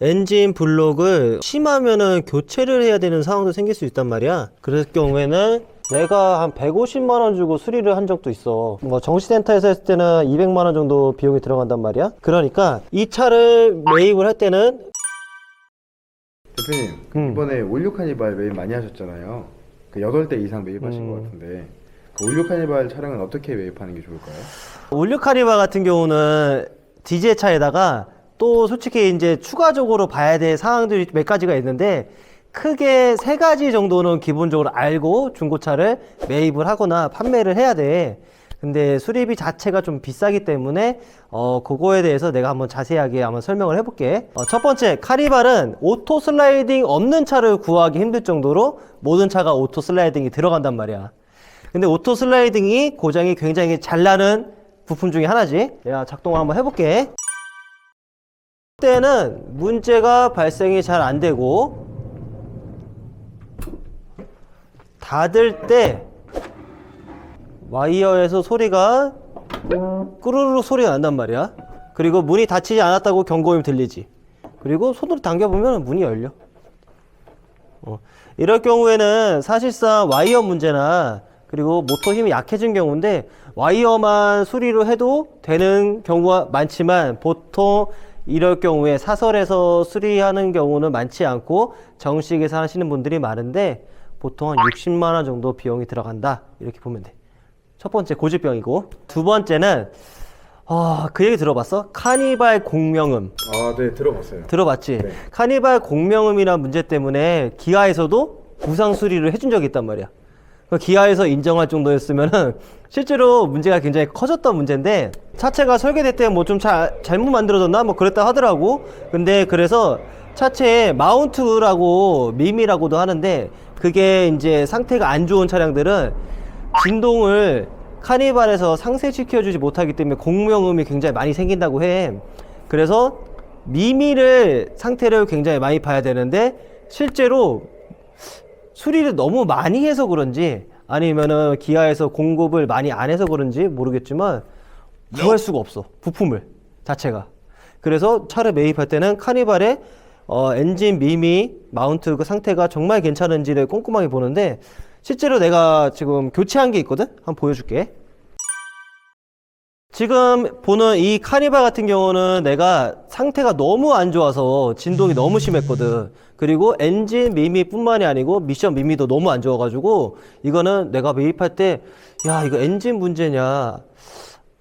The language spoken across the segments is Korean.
엔진 블록을 심하면은 교체를 해야 되는 상황도 생길 수 있단 말이야. 그럴 경우에는 내가 한 150만 원 주고 수리를 한 적도 있어. 뭐 정시센터에서 했을 때는 200만 원 정도 비용이 들어간단 말이야. 그러니까 이 차를 매입을 할 때는 대표님 그 음. 이번에 올류 카니발 매입 많이 하셨잖아요. 그 8대 이상 매입하신 음. 것 같은데 그 올류 카니발 차량은 어떻게 매입하는 게 좋을까요? 올류 카니바 같은 경우는 디젤 차에다가 또 솔직히 이제 추가적으로 봐야 될 사항들이 몇 가지가 있는데 크게 세 가지 정도는 기본적으로 알고 중고차를 매입을 하거나 판매를 해야 돼. 근데 수리비 자체가 좀 비싸기 때문에 어 그거에 대해서 내가 한번 자세하게 한번 설명을 해볼게. 어, 첫 번째 카니발은 오토 슬라이딩 없는 차를 구하기 힘들 정도로 모든 차가 오토 슬라이딩이 들어간단 말이야. 근데 오토 슬라이딩이 고장이 굉장히 잘 나는 부품 중에 하나지. 내가 작동을 한번 해볼게. 때는 문제가 발생이 잘 안 되고 닫을 때 와이어에서 소리가 꾸르르 소리가 난단 말이야. 그리고 문이 닫히지 않았다고 경고음이 들리지. 그리고 손으로 당겨보면 문이 열려. 어, 이럴 경우에는 사실상 와이어 문제나 그리고 모터 힘이 약해진 경우인데 와이어만 수리로 해도 되는 경우가 많지만 보통 이럴 경우에 사설에서 수리하는 경우는 많지 않고 정식에서 하시는 분들이 많은데 보통 한 60만 원 정도 비용이 들어간다 이렇게 보면 돼. 첫 번째 고질병이고 두 번째는 아, 그 얘기 들어봤어? 카니발 공명음. 아, 네 들어봤어요. 들어봤지? 네. 카니발 공명음이란 문제 때문에 기아에서도 부상 수리를 해준 적이 있단 말이야. 그 기아에서 인정할 정도였으면은 실제로 문제가 굉장히 커졌던 문제인데 차체가 설계될 때 뭐 좀 잘못 만들어졌나 뭐 그랬다 하더라고. 근데 그래서 차체에 마운트라고 미미라고도 하는데 그게 이제 상태가 안 좋은 차량들은 진동을 카니발에서 상쇄시켜주지 못하기 때문에 공명음이 굉장히 많이 생긴다고 해. 그래서 미미를 상태를 굉장히 많이 봐야 되는데 실제로 수리를 너무 많이 해서 그런지 아니면은 기아에서 공급을 많이 안 해서 그런지 모르겠지만 구할 수가 없어 부품을 자체가. 그래서 차를 매입할 때는 카니발의 어, 엔진 미미 마운트 그 상태가 정말 괜찮은지를 꼼꼼하게 보는데 실제로 내가 지금 교체한 게 있거든? 한번 보여줄게 지금 보는 이 카니발 같은 경우는 내가 상태가 너무 안 좋아서 진동이 너무 심했거든. 그리고 엔진 미미뿐만이 아니고 미션 미미도 너무 안 좋아가지고 이거는 내가 매입할 때 야 이거 엔진 문제냐,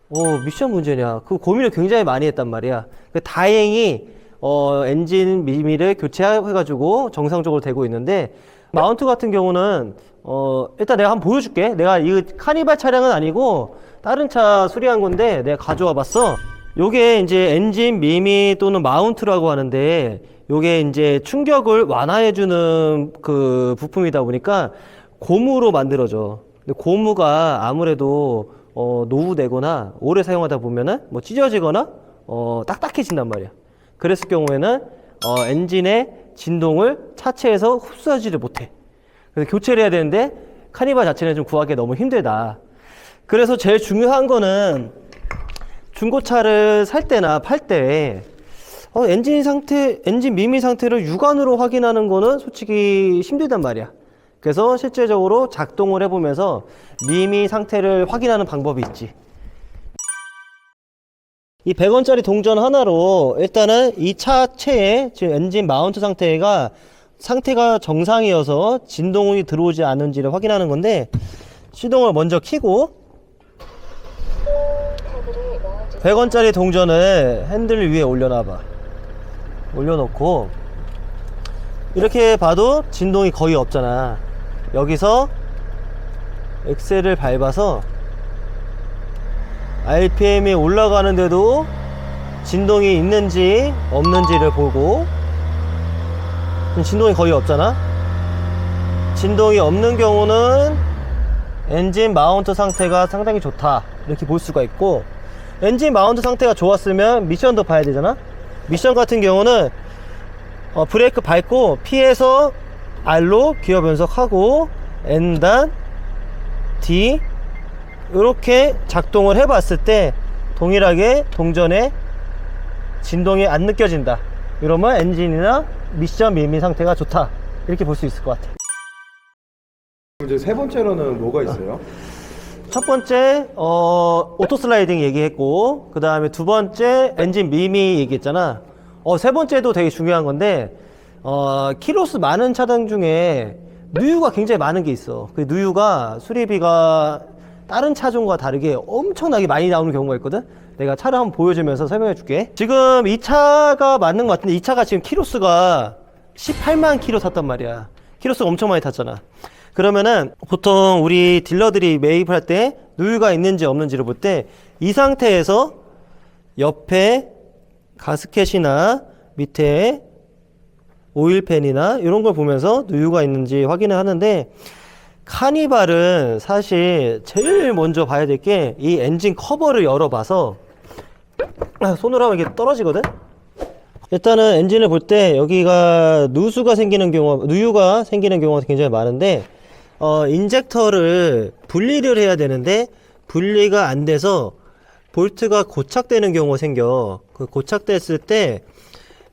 어 미션 문제냐 그 고민을 굉장히 많이 했단 말이야. 그 다행히 어 엔진 미미를 교체해가지고 정상적으로 되고 있는데 마운트 같은 경우는 어 일단 내가 한번 보여줄게. 내가 이 카니발 차량은 아니고 다른 차 수리한 건데 내가 가져와 봤어. 요게 이제 엔진 미미 또는 마운트라고 하는데 요게 이제 충격을 완화해주는 그 부품이다 보니까 고무로 만들어져. 근데 고무가 아무래도 어, 노후되거나 오래 사용하다 보면은 뭐 찢어지거나 어, 딱딱해진단 말이야. 그랬을 경우에는 어, 엔진의 진동을 차체에서 흡수하지를 못해. 그래서 교체를 해야 되는데 카니발 자체는 좀 구하기 너무 힘들다. 그래서 제일 중요한 거는 중고차를 살 때나 팔때 어, 엔진 상태, 엔진 미미 상태를 육안으로 확인하는 거는 솔직히 힘들단 말이야. 그래서 실제적으로 작동을 해보면서 미미 상태를 확인하는 방법이 있지. 이 100원짜리 동전 하나로 일단은 이 차체의 지금 엔진 마운트 상태가 상태가 정상이어서 진동이 들어오지 않은지를 확인하는 건데 시동을 먼저 켜고 100원짜리 동전을 핸들 위에 올려놔봐. 올려놓고 이렇게 봐도 진동이 거의 없잖아. 여기서 엑셀을 밟아서 RPM이 올라가는데도 진동이 있는지 없는지를 보고 진동이 거의 없잖아? 진동이 없는 경우는 엔진 마운트 상태가 상당히 좋다. 이렇게 볼 수가 있고 엔진 마운트 상태가 좋았으면 미션도 봐야 되잖아? 미션 같은 경우는 어, 브레이크 밟고 P에서 R로 기어 변속하고 N단 D 이렇게 작동을 해 봤을 때 동일하게 동전에 진동이 안 느껴진다. 이러면 엔진이나 미션 미미 상태가 좋다. 이렇게 볼 수 있을 것 같아. 이제 세 번째로는 뭐가 있어요? 첫 번째 어, 오토 슬라이딩 얘기했고 그 다음에 두 번째 엔진 미미 얘기했잖아. 어, 세 번째도 되게 중요한 건데 어, 키로수 많은 차량 중에 누유가 굉장히 많은 게 있어. 그 누유가 수리비가 다른 차종과 다르게 엄청나게 많이 나오는 경우가 있거든? 내가 차를 한번 보여주면서 설명해 줄게. 지금 이 차가 맞는 것 같은데 이 차가 지금 키로수가 18만 키로 탔단 말이야. 키로수가 엄청 많이 탔잖아. 그러면은 보통 우리 딜러들이 매입을 할때 누유가 있는지 없는지를 볼 때 이 상태에서 옆에 가스켓이나 밑에 오일팬이나 이런 걸 보면서 누유가 있는지 확인을 하는데 카니발은 사실 제일 먼저 봐야 될 게 이 엔진 커버를 열어봐서 아, 손으로 하면 이게 떨어지거든? 일단은 엔진을 볼 때 여기가 누수가 생기는 경우, 누유가 생기는 경우가 굉장히 많은데 어, 인젝터를 분리를 해야 되는데 분리가 안 돼서 볼트가 고착되는 경우가 생겨. 그 고착됐을 때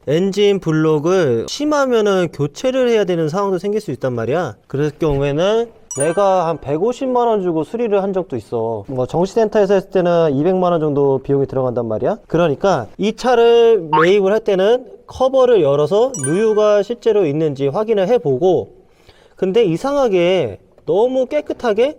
엔진 블록을 심하면은 교체를 해야 되는 상황도 생길 수 있단 말이야. 그럴 경우에는 내가 한 150만 원 주고 수리를 한 적도 있어. 뭐 정시센터에서 했을 때는 200만 원 정도 비용이 들어간단 말이야. 그러니까 이 차를 매입을 할 때는 커버를 열어서 누유가 실제로 있는지 확인을 해보고 근데 이상하게 너무 깨끗하게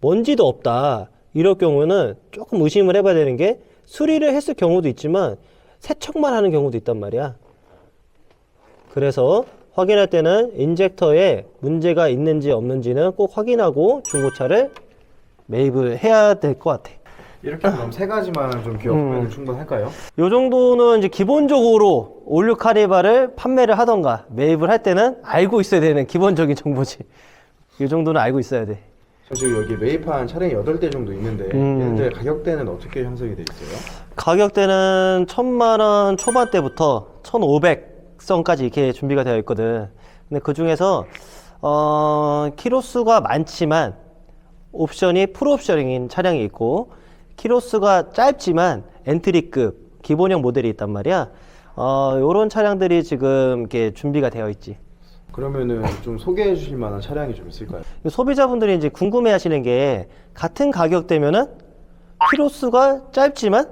먼지도 없다. 이럴 경우는 조금 의심을 해봐야 되는 게 수리를 했을 경우도 있지만 세척만 하는 경우도 있단 말이야. 그래서 확인할 때는 인젝터에 문제가 있는지 없는지는 꼭 확인하고 중고차를 매입을 해야 될 것 같아. 이렇게 그럼 세 가지만 좀 기억하면 충분할까요? 요 정도는 이제 기본적으로 올류 카니발을 판매를 하던가 매입을 할 때는 알고 있어야 되는 기본적인 정보지. 이 정도는 알고 있어야 돼. 사실 여기 매입한 차량이 8대 정도 있는데 음. 얘네들 가격대는 어떻게 형성이 돼 있어요? 가격대는 천만 원 초반대부터 1,500선까지 이렇게 준비가 되어 있거든. 근데 그 중에서 어, 키로수가 많지만 옵션이 풀옵션인 차량이 있고 키로수가 짧지만 엔트리급 기본형 모델이 있단 말이야. 어, 요런 차량들이 지금 이렇게 준비가 되어 있지. 그러면은 좀 소개해 주실 만한 차량이 좀 있을까요? 소비자분들이 이제 궁금해 하시는 게 같은 가격대면은 키로수가 짧지만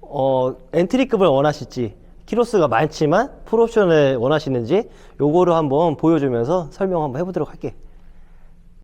어 엔트리급을 원하실지 키로수가 많지만 풀옵션을 원하시는지 요거를 한번 보여주면서 설명 한번 해보도록 할게